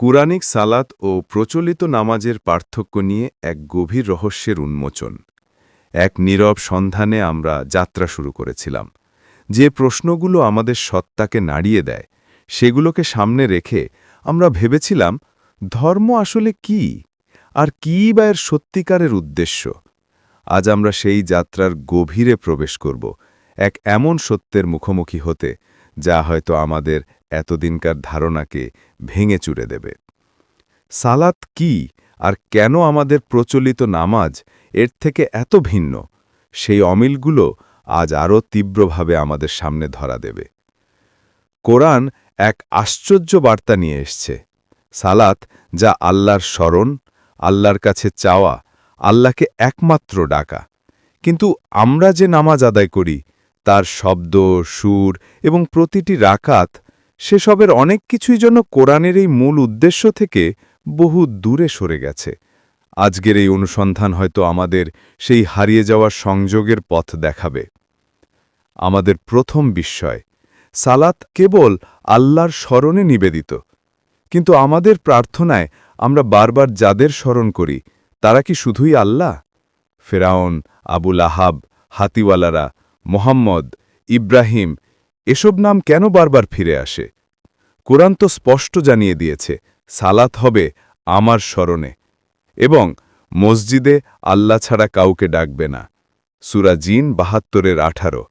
কুরানিক সালাত ও প্রচলিত নামাজের পার্থক্য নিয়ে এক গভীর রহস্যের উন্মোচন। এক নীরব সন্ধানে আমরা যাত্রা শুরু করেছিলাম। যে প্রশ্নগুলো আমাদের সত্তাকে নাড়িয়ে দেয়, সেগুলোকে সামনে রেখে আমরা ভেবেছিলাম, ধর্ম আসলে কি? আর কী বা এর সত্যিকারের উদ্দেশ্য? আজ আমরা সেই যাত্রার গভীরে প্রবেশ করব, এক এমন সত্যের মুখোমুখি হতে যা হয়তো আমাদের এতদিনকার ধারণাকে ভেঙে চুরে দেবে। সালাত কি আর কেন আমাদের প্রচলিত নামাজ এর থেকে এত ভিন্ন? সেই অমিলগুলো আজ আরও তীব্রভাবে আমাদের সামনে ধরা দেবে। কোরআন এক আশ্চর্য বার্তা নিয়ে এসছে। সালাত যা আল্লাহর স্মরণ, আল্লাহর কাছে চাওয়া, আল্লাহকে একমাত্র ডাকা। কিন্তু আমরা যে নামাজ আদায় করি তার শব্দ, সুর এবং প্রতিটি রাকাত সেসবের অনেক কিছুই জন্য কোরআনের এই মূল উদ্দেশ্য থেকে বহু দূরে সরে গেছে। আজকের এই অনুসন্ধান হয়তো আমাদের সেই হারিয়ে যাওয়ার সংযোগের পথ দেখাবে। আমাদের প্রথম বিস্ময়, সালাত কেবল আল্লাহর স্মরণে নিবেদিত। কিন্তু আমাদের প্রার্থনায় আমরা বারবার যাদের স্মরণ করি, তারা কি শুধুই আল্লাহ? ফেরাউন, আবুল আহাব, হাতিওয়ালারা মোহাম্মদ, ইব্রাহিম, এসব নাম কেন বারবার ফিরে আসে? কোরআন তো স্পষ্ট জানিয়ে দিয়েছে, সালাত হবে আমার স্মরণে। এবং মসজিদে আল্লাহ ছাড়া কাউকে ডাকবে না। সুরা জিন বাহাত্তরের আঠারো।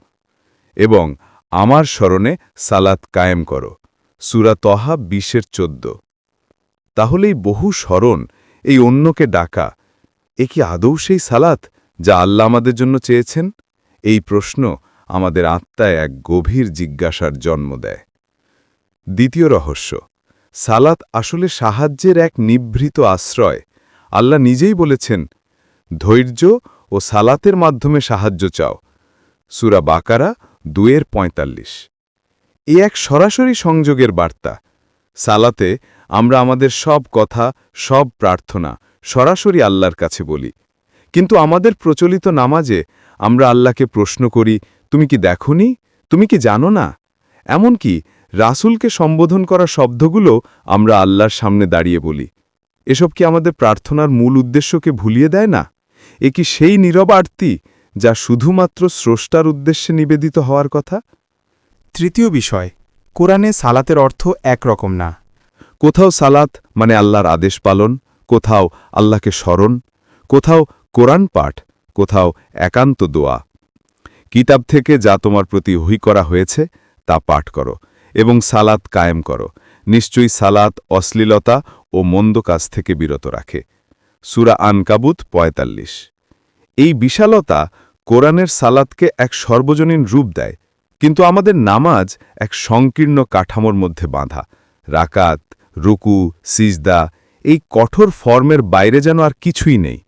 এবং আমার স্মরণে সালাত কায়েম করো। সুরা তহা বিশের চোদ্দ। তাহলেই বহু স্মরণ এই অন্যকে ডাকা। এ কি আদৌ সেই সালাত যা আল্লাহ আমাদের জন্য চেয়েছেন? এই প্রশ্ন আমাদের আত্মায় এক গভীর জিজ্ঞাসার জন্ম দেয়। দ্বিতীয় রহস্য, সালাত আসলে সাহায্যের এক নিভৃত আশ্রয়। আল্লাহ নিজেই বলেছেন, ধৈর্য ও সালাতের মাধ্যমে সাহায্য চাও। সুরা বাকারা দুয়ের পঁয়তাল্লিশ। এ এক সরাসরি সংযোগের বার্তা। সালাতে আমরা আমাদের সব কথা, সব প্রার্থনা সরাসরি আল্লাহর কাছে বলি। কিন্তু আমাদের প্রচলিত নামাজে আমরা আল্লাহকে প্রশ্ন করি তুমি কি দেখনি? তুমি কি জানো না? এমনকি রাসুলকে সম্বোধন করা শব্দগুলো আমরা আল্লাহর সামনে দাঁড়িয়ে বলি। এসব কি আমাদের প্রার্থনার মূল উদ্দেশ্যকে ভুলিয়ে দেয় না? এ কি সেই নীরব আরতি যা শুধুমাত্র স্রষ্টার উদ্দেশ্যে নিবেদিত হওয়ার কথা? তৃতীয় বিষয় কোরআনে সালাতের অর্থ একরকম না। কোথাও সালাত মানে আল্লাহর আদেশ পালন কোথাও আল্লাহকে স্মরণ কোথাও কোরআন পাঠ, কোথাও একান্ত দোয়া। কিতাব থেকে যা তোমার প্রতি হুই করা হয়েছে, তা পাঠ করো এবং সালাত কায়েম করো। নিশ্চয়ই সালাত অশ্লীলতা ও মন্দ কাজ থেকে বিরত রাখে। সুরা আনকাবুত পঁয়তাল্লিশ। এই বিশালতা কোরআনের সালাতকে এক সর্বজনীন রূপ দেয়, কিন্তু আমাদের নামাজ এক সংকীর্ণ কাঠামোর মধ্যে বাঁধা। রাকাত, রুকু, সিজদা, এই কঠোর ফর্মের বাইরে যেন আর কিছুই নেই।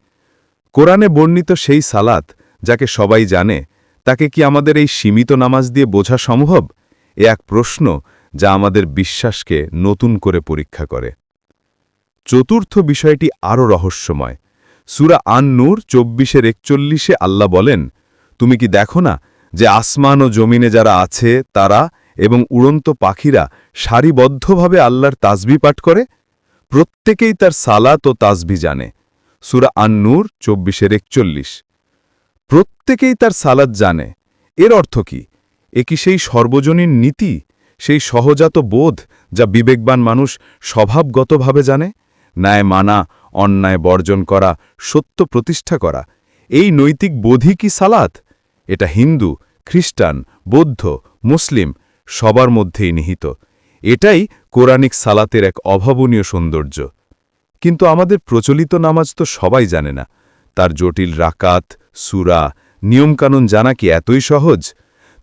কোরআনে বর্ণিত সেই সালাত, যাকে সবাই জানে, তাকে কি আমাদের এই সীমিত নামাজ দিয়ে বোঝা সম্ভব? এ এক প্রশ্ন যা আমাদের বিশ্বাসকে নতুন করে পরীক্ষা করে। চতুর্থ বিষয়টি আরও রহস্যময়। সুরা আন নূর চব্বিশের একচল্লিশে আল্লাহ বলেন, তুমি কি দেখো না যে আসমান ও জমিনে যারা আছে, তারা এবং উড়ন্ত পাখিরা সারিবদ্ধভাবে আল্লাহর তাসবি পাঠ করে? প্রত্যেকেই তার সালাত ও তাসবি জানে। সুরা আন্নুর, চব্বিশের একচল্লিশ। প্রত্যেকেই তার সালাত জানে। এর অর্থ কি? এ কি সেই সর্বজনীন নীতি, সেই সহজাত বোধ যা বিবেকবান মানুষ স্বভাবগতভাবে জানে? ন্যায় মানা, অন্যায় বর্জন করা, সত্য প্রতিষ্ঠা করা, এই নৈতিক বোধই কি সালাত? এটা হিন্দু, খ্রিস্টান, বৌদ্ধ, মুসলিম সবার মধ্যেই নিহিত। এটাই কোরআনিক সালাতের এক অভাবনীয় সৌন্দর্য। কিন্তু আমাদের প্রচলিত নামাজ তো সবাই জানে না। তার জটিল রাকাত, সুরা, নিয়মকানুন জানা কি এতই সহজ?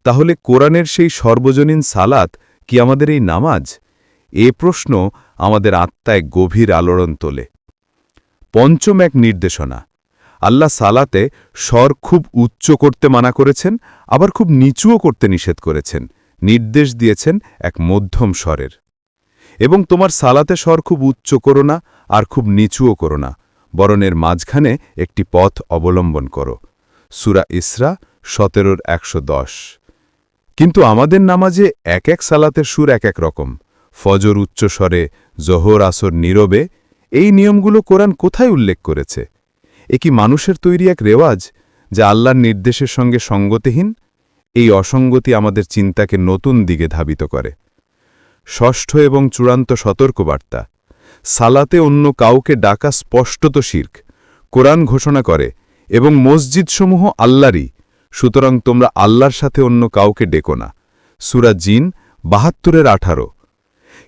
তাহলে কোরআনের সেই সর্বজনীন সালাত কি আমাদের এই নামাজ? এ প্রশ্ন আমাদের আত্মায় গভীর আলোড়ন তোলে। পঞ্চম এক নির্দেশনা। আল্লাহ সালাতে স্বর খুব উচ্চ করতে মানা করেছেন, আবার খুব নিচুও করতে নিষেধ করেছেন। নির্দেশ দিয়েছেন এক মধ্যম স্বরের। এবং তোমার সালাতে স্বর খুব উচ্চ করো না আর খুব নিচুও করো না, বরণের মাঝখানে একটি পথ অবলম্বন করো। সুরা ইসরা সতেরোর একশো দশ। কিন্তু আমাদের নামাজে এক এক সালাতের সুর এক এক রকম। ফজর উচ্চস্বরে জোহর আসর নীরবে, এই নিয়মগুলো কোরআন কোথায় উল্লেখ করেছে? এ কি মানুষের তৈরি এক রেওয়াজ যা আল্লাহর নির্দেশের সঙ্গে সঙ্গতিহীন? এই অসঙ্গতি আমাদের চিন্তাকে নতুন দিকে ধাবিত করে। ষষ্ঠ এবং চূড়ান্ত সতর্কবার্তা। সালাতে অন্য কাউকে ডাকা স্পষ্টত শির্ক। কোরআন ঘোষণা করে এবং মসজিদসমূহ আল্লাহরই। সুতরাং তোমরা আল্লাহর সাথে অন্য কাউকে ডেকো না। সুরা জিন বাহাত্তরের আঠারো।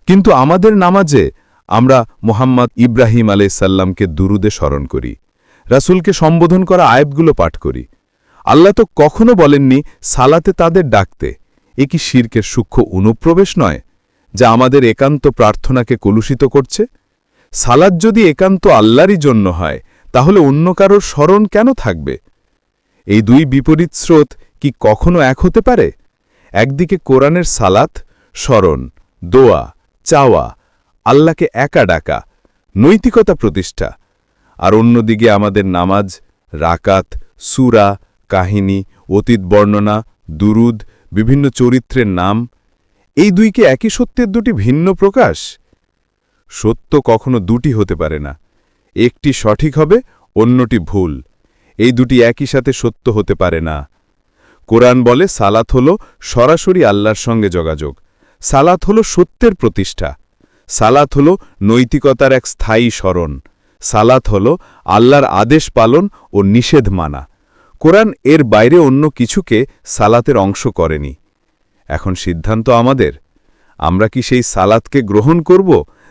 কিন্তু আমাদের নামাজে আমরা মোহাম্মদ ইব্রাহিম আলাইসাল্লামকে দুরুদে স্মরণ করি। রাসূলকে সম্বোধন করা আয়াতগুলো পাঠ করি। আল্লাহ তো কখনো বলেননি সালাতে তাদের ডাকতে। এ কি শির্কের সূক্ষ্ম অনুপ্রবেশ নয়? যা আমাদের একান্ত প্রার্থনাকে কলুষিত করছে? সালাদ যদি একান্ত আল্লাহরই জন্য হয়, তাহলে অন্য কারোর স্মরণ কেন থাকবে? এই দুই বিপরীত স্রোত কি কখনো এক হতে পারে? একদিকে কোরআনের সালাত, স্মরণ, দোয়া, চাওয়া, আল্লাহকে একা ডাকা, নৈতিকতা প্রতিষ্ঠা, আর অন্যদিকে আমাদের নামাজ, রাকাত, সুরা, কাহিনী, অতীত বর্ণনা, দুরুদ, বিভিন্ন চরিত্রের নাম এই দুইকে একই সত্যের দুটি ভিন্ন প্রকাশ? সত্য কখনো দুটি হতে পারে না। একটি সঠিক হবে, অন্যটি ভুল। এই দুটি একই সাথে সত্য হতে পারে না। কোরআন বলে, সালাত হল সরাসরি আল্লাহর সঙ্গে যোগাযোগ। সালাত হল সত্যের প্রতিষ্ঠা। সালাত হল নৈতিকতার এক স্থায়ী স্মরণ। সালাত হল আল্লাহর আদেশ পালন ও নিষেধ মানা। কোরআন এর বাইরে অন্য কিছুকে সালাতের অংশ করেনি। এখন সিদ্ধান্ত আমাদের। আমরা কি সেই সালাতকে গ্রহণ করব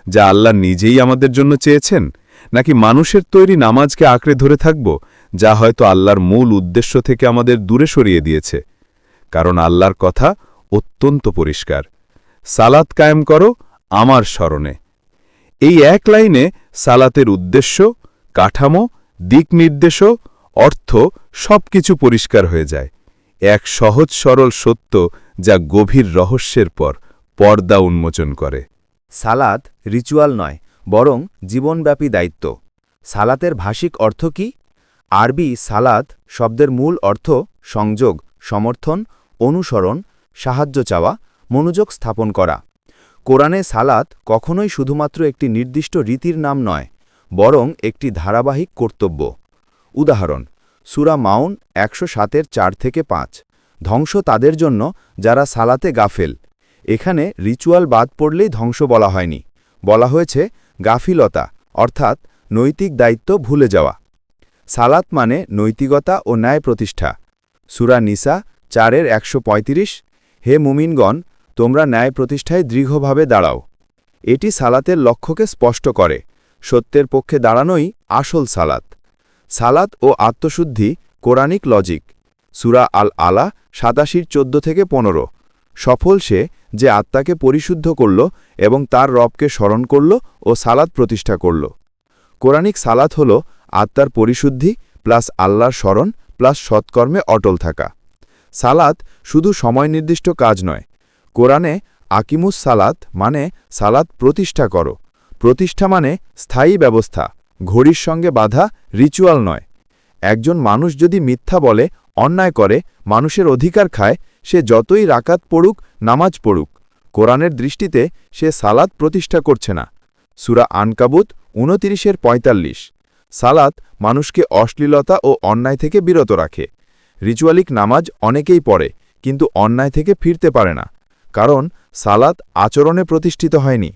যা আল্লাহ নিজেই আমাদের জন্য চেয়েছেন? নাকি মানুষের তৈরি নামাজকে আঁকড়ে ধরে থাকব যা হয়তো আল্লাহর মূল উদ্দেশ্য থেকে আমাদের দূরে সরিয়ে দিয়েছে? কারণ আল্লাহর কথা অত্যন্ত পরিষ্কার। সালাত কায়েম করো আমার স্মরণে। এই এক লাইনে সালাতের উদ্দেশ্য, কাঠামো, দিক নির্দেশও, অর্থ সবকিছু পরিষ্কার হয়ে যায়। এক সহজ সরল সত্য যা গভীর রহস্যের পর পর্দা উন্মোচন করে। সালাত রিচুয়াল নয়, বরং জীবনব্যাপী দায়িত্ব। সালাতের ভাষিক অর্থ কি? আরবি সালাত শব্দের মূল অর্থ সংযোগ, সমর্থন, অনুসরণ, সাহায্য চাওয়া, মনোযোগ স্থাপন করা। কোরআনে সালাত কখনোই শুধুমাত্র একটি নির্দিষ্ট রীতির নাম নয়, বরং একটি ধারাবাহিক কর্তব্য। উদাহরণ, সুরা মাউন একশো সাতের চার থেকে পাঁচ। ধ্বংস তাদের জন্য, যারা সালাতে গাফেল। এখানে রিচুয়াল বাদ পড়লেই ধ্বংস বলা হয়নি। বলা হয়েছে, গাফিলতা, অর্থাৎ নৈতিক দায়িত্ব ভুলে যাওয়া। সালাত মানে নৈতিকতা ও ন্যায় প্রতিষ্ঠা। সুরা নিসা, চারের একশো পঁয়ত্রিশ, হে মুমিনগণ, তোমরা ন্যায় প্রতিষ্ঠায় দৃঢ়ভাবে দাঁড়াও। এটি সালাতের লক্ষ্যকে স্পষ্ট করে। সত্যের পক্ষে দাঁড়ানোই আসল সালাত। সালাত ও আত্মশুদ্ধি, কোরআনিক লজিক। সুরা আল আলা সাতাশির চোদ্দ থেকে পনেরো। সফল সে যে আত্মাকে পরিশুদ্ধ করল এবং তার রবকে স্মরণ করল ও সালাদ প্রতিষ্ঠা করল। কোরআনিক সালাত হল আত্মার পরিশুদ্ধি প্লাস আল্লাহর স্মরণ প্লাস সৎকর্মে অটল থাকা। সালাত শুধু সময় নির্দিষ্ট কাজ নয়। কোরআনে আকিমুস সালাত মানে সালাত প্রতিষ্ঠা করো। প্রতিষ্ঠা মানে স্থায়ী ব্যবস্থা, ঘড়ির সঙ্গে বাধা, রিচুয়াল নয়। একজন মানুষ যদি মিথ্যা বলে অন্যায় করে, মানুষের অধিকার খায়, সে যতই রাকাত পড়ুক, নামাজ পড়ুক। কোরআনের দৃষ্টিতে সে সালাত প্রতিষ্ঠা করছে না। সুরা আনকাবুত উনতিরিশের পঁয়তাল্লিশ। সালাত মানুষকে অশ্লীলতা ও অন্যায় থেকে বিরত রাখে। রিচুয়ালিক নামাজ অনেকেই পড়ে, কিন্তু অন্যায় থেকে ফিরতে পারে না। কারণ সালাত আচরণে প্রতিষ্ঠিত হয়নি।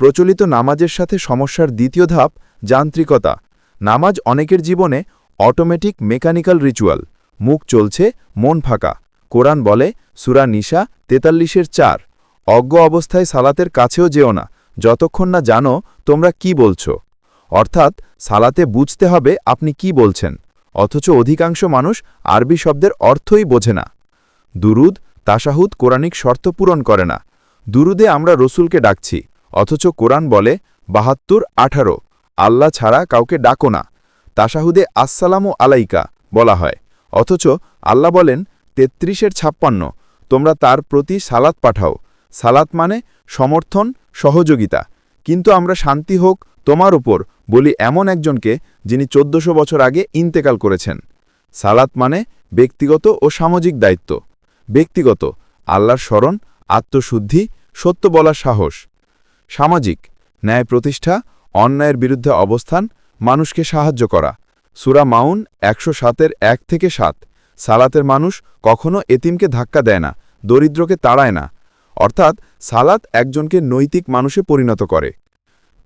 প্রচলিত নামাজের সাথে সমস্যার দ্বিতীয় ধাপ, যান্ত্রিকতা। নামাজ অনেকের জীবনে অটোমেটিক মেকানিক্যাল রিচুয়াল মুখ চলছে, মন ফাঁকা। কোরআন বলে, সুরা নিশা তেতাল্লিশের চার, অজ্ঞ অবস্থায় সালাতের কাছেও যেও না, যতক্ষণ না জানো তোমরা কি বলছো। অর্থাৎ, সালাতে বুঝতে হবে আপনি কি বলছেন, অথচ অধিকাংশ মানুষ আরবি শব্দের অর্থই বোঝে না। দুরুদ তাসাহুদ কোরআনিক শর্ত পূরণ করে না। দুরুদে আমরা রসুলকে ডাকছি, অথচ কোরআন বলে, বাহাত্তর আঠারো, আল্লাহ ছাড়া কাউকে ডাকো না। তাসাহুদে আসসালামু আলাইকা বলা হয়। অথচ আল্লাহ বলেন, তেত্রিশের ছাপ্পান্ন, তোমরা তার প্রতি সালাত পাঠাও। সালাত মানে সমর্থন, সহযোগিতা। কিন্তু আমরা শান্তি হোক তোমার উপর বলি এমন একজনকে যিনি চোদ্দশো বছর আগে ইন্তেকাল করেছেন। সালাত মানে ব্যক্তিগত ও সামাজিক দায়িত্ব। ব্যক্তিগত, আল্লাহর স্মরণ, আত্মশুদ্ধি, সত্য বলার সাহস। সামাজিক, ন্যায় প্রতিষ্ঠা, অন্যায়ের বিরুদ্ধে অবস্থান, মানুষকে সাহায্য করা। সুরা মাউন একশো সাতের এক থেকে সাত। সালাতের মানুষ কখনো এতিমকে ধাক্কা দেয় না, দরিদ্রকে তাড়ায় না। অর্থাৎ সালাত একজনকে নৈতিক মানুষে পরিণত করে।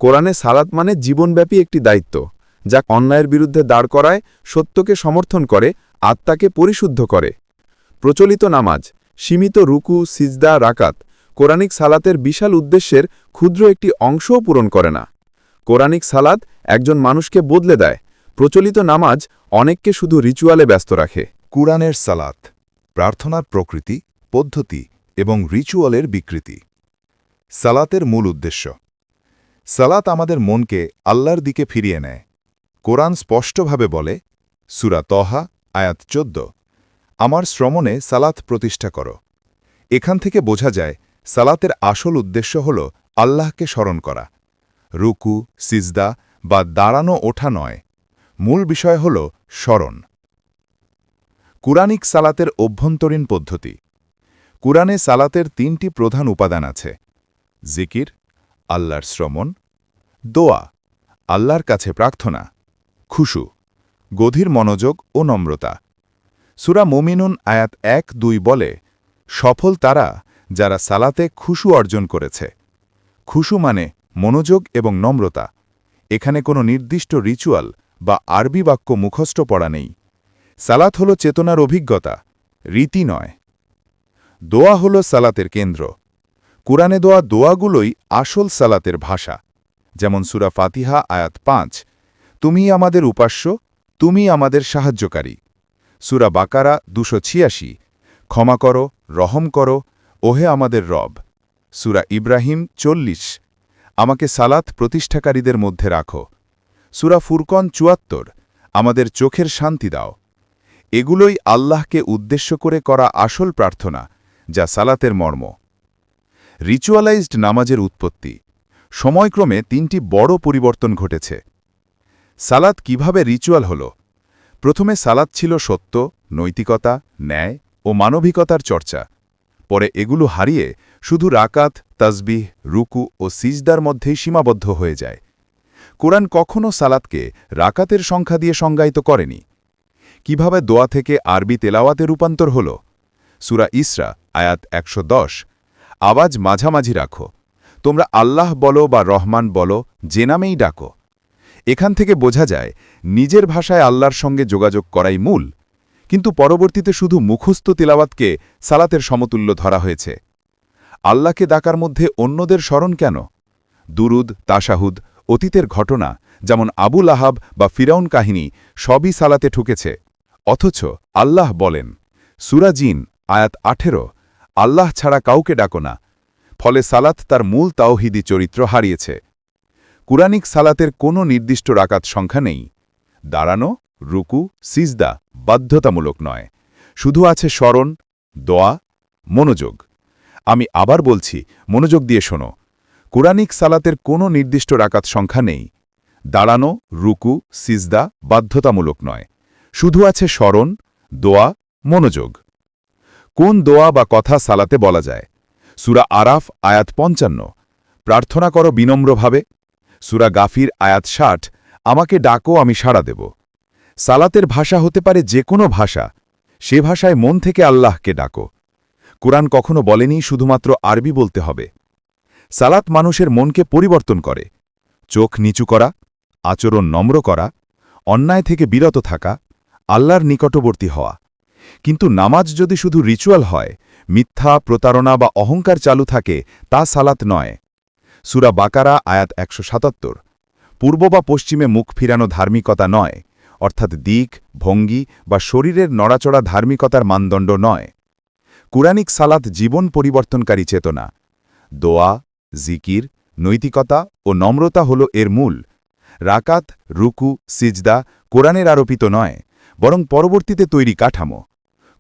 কোরআনে সালাত মানে জীবনব্যাপী একটি দায়িত্ব, যা অন্যায়ের বিরুদ্ধে দাঁড় করায়, সত্যকে সমর্থন করে, আত্মাকে পরিশুদ্ধ করে। প্রচলিত নামাজ, সীমিত রুকু, সিজদা, রাকাত, কোরআনিক সালাতের বিশাল উদ্দেশ্যের ক্ষুদ্র একটি অংশও পূরণ করে না। কোরআনিক সালাত একজন মানুষকে বদলে দেয় প্রচলিত নামাজ অনেককে শুধু রিচুয়ালে ব্যস্ত রাখে। কুরআনের সালাত, প্রার্থনার প্রকৃতি, পদ্ধতি এবং রিচুয়ালের বিকৃতি। সালাতের মূল উদ্দেশ্য। সালাত আমাদের মনকে আল্লাহর দিকে ফিরিয়ে নেয়। কোরআন স্পষ্টভাবে বলে, সুরা তহা, আয়াত চোদ্দ, আমার শ্রমণে সালাত প্রতিষ্ঠা করো। এখান থেকে বোঝা যায়, সালাতের আসল উদ্দেশ্য হল আল্লাহকে স্মরণ করা। রুকু, সিজদা বা দাঁড়ানো ওঠা নয়। মূল বিষয় হল স্মরণ। কুরানিক সালাতের অভ্যন্তরীণ পদ্ধতি। কুরআনে সালাতের তিনটি প্রধান উপাদান আছে। জিকির, আল্লাহর শ্রমণ, দোয়া, আল্লাহর কাছে প্রার্থনা, খুশু গধীর মনোযোগ ও নম্রতা। সুরা মুমিনুন আয়াত এক দুই বলে, সফল তারা যারা সালাতে খুশু অর্জন করেছে। খুশু মানে মনোযোগ এবং নম্রতা। এখানে কোনো নির্দিষ্ট রিচুয়াল বা আরবি বাক্য মুখস্থ পড়া নেই। সালাত হল চেতনার অভিজ্ঞতা, রীতি নয়। দোয়া হল সালাতের কেন্দ্র। কুরআনে দোয়া দোয়াগুলোই আসল সালাতের ভাষা। যেমন সুরা ফাতিহা, আয়াত পাঁচ, তুমি আমাদের উপাস্য, তুমি আমাদের সাহায্যকারী। সুরা বাকারা, দুশো ছিয়াশি, ক্ষমা করো, রহম করো, ওহে আমাদের রব। সুরা ইব্রাহিম চল্লিশ, আমাকে সালাত প্রতিষ্ঠাকারীদের মধ্যে রাখো। সুরা ফুরকন চুয়াত্তর, আমাদের চোখের শান্তি দাও। এগুলোই আল্লাহকে উদ্দেশ্য করে করা আসল প্রার্থনা, যা সালাতের মর্ম। রিচুয়ালাইজড নামাজের উৎপত্তি। সময়ক্রমে তিনটি বড় পরিবর্তন ঘটেছে। সালাত কীভাবে রিচুয়াল হল? প্রথমে সালাত ছিল সত্য, নৈতিকতা, ন্যায় ও মানবিকতার চর্চা। পরে এগুলো হারিয়ে শুধু রাকাত, তাসবিহ, রুকু ও সিজদার মধ্যেই সীমাবদ্ধ হয়ে যায়। কোরআন কখনও সালাতকে রাকাতের সংখ্যা দিয়ে সংজ্ঞায়িত করেনি। কীভাবে দোয়া থেকে আরবি তেলাওয়াতে রূপান্তর হল? সুরা ইসরা, আয়াত একশো দশ। আওয়াজ মাঝামাঝি রাখো। তোমরা আল্লাহ বলো বা রহমান বলো, যে নামেই ডাকো। এখান থেকে বোঝা যায়, নিজের ভাষায় আল্লাহর সঙ্গে যোগাযোগ করাই মূল। কিন্তু পরবর্তীতে শুধু মুখস্থ তিলাওয়াতকে সালাতের সমতুল্য ধরা হয়েছে। আল্লাহকে ডাকার মধ্যে অন্যদের স্মরণ কেন? দুরুদ তাসাহুদ অতীতের ঘটনা, যেমন আবুল আহাব বা ফিরাউন কাহিনী, সবই সালাতে ঠুকেছে। অথচ আল্লাহ বলেন সুরাজিন আয়াত আঠেরো, আল্লাহ ছাড়া কাউকে ডাকো না। ফলে সালাত তার মূল তাওহিদি চরিত্র হারিয়েছে। কুরানিক সালাতের কোনো নির্দিষ্ট রাকাত সংখ্যা নেই। দাঁড়ানো, রুকু, সিজদা বাধ্যতামূলক নয়। শুধু আছে স্মরণ, দোয়া, মনোযোগ। আমি আবার বলছি, মনোযোগ দিয়ে শোনো। কুরানিক সালাতের কোনো নির্দিষ্ট রাকাত সংখ্যা নেই। দাঁড়ানো, রুকু, সিজদা বাধ্যতামূলক নয়। শুধু আছে স্মরণ, দোয়া, মনোযোগ। কোন দোয়া বা কথা সালাতে বলা যায়? সুরা আরাফ, আয়াত পঞ্চান্ন। প্রার্থনা করো বিনম্রভাবে। সুরা গাফির, আয়াত ষাট। আমাকে ডাকো, আমি সাড়া দেব। সালাতের ভাষা হতে পারে যে কোনো ভাষা। সে ভাষায় মন থেকে আল্লাহকে ডাকো। কোরআন কখনো বলেনি, শুধুমাত্র আরবি বলতে হবে। সালাত মানুষের মনকে পরিবর্তন করে। চোখ নিচু করা, আচরণ নম্র করা, অন্যায় থেকে বিরত থাকা, আল্লাহর নিকটবর্তী হওয়া। কিন্তু নামাজ যদি শুধু রিচুয়াল হয়, মিথ্যা, প্রতারণা বা অহংকার চালু থাকে, তা সালাত নয়। সুরা বাকারা, আয়াত একশো সাতাত্তর। পূর্ব বা পশ্চিমে মুখ ফিরানো ধার্মিকতা নয়, অর্থাৎ দিক, ভঙ্গি বা শরীরের নড়াচড়া ধার্মিকতার মানদণ্ড নয়। কুরানিক সালাত জীবন পরিবর্তনকারী চেতনা। দোয়া জিকির, নৈতিকতা ও নম্রতা হল এর মূল। রাকাত, রুকু, সিজদা কোরআনের আরোপিত নয়, বরং পরবর্তীতে তৈরি কাঠামো।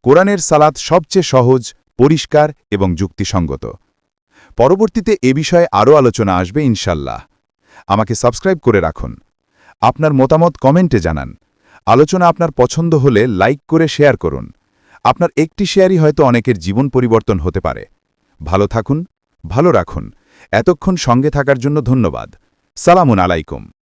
কোরআনের সালাত সবচেয়ে সহজ, পরিষ্কার এবং যুক্তিসঙ্গত। পরবর্তীতে এ বিষয়ে আরও আলোচনা আসবে ইনশাল্লাহ আমাকে সাবস্ক্রাইব করে রাখুন। আপনার মতামত কমেন্টে জানান। আলোচনা আপনার পছন্দ হলে লাইক করে শেয়ার করুন। আপনার একটি শেয়ারই হয়তো অনেকের জীবন পরিবর্তন হতে পারে। ভালো থাকুন, ভালো রাখুন। এতক্ষণ সঙ্গে থাকার জন্য ধন্যবাদ। সালামুন আলাইকুম।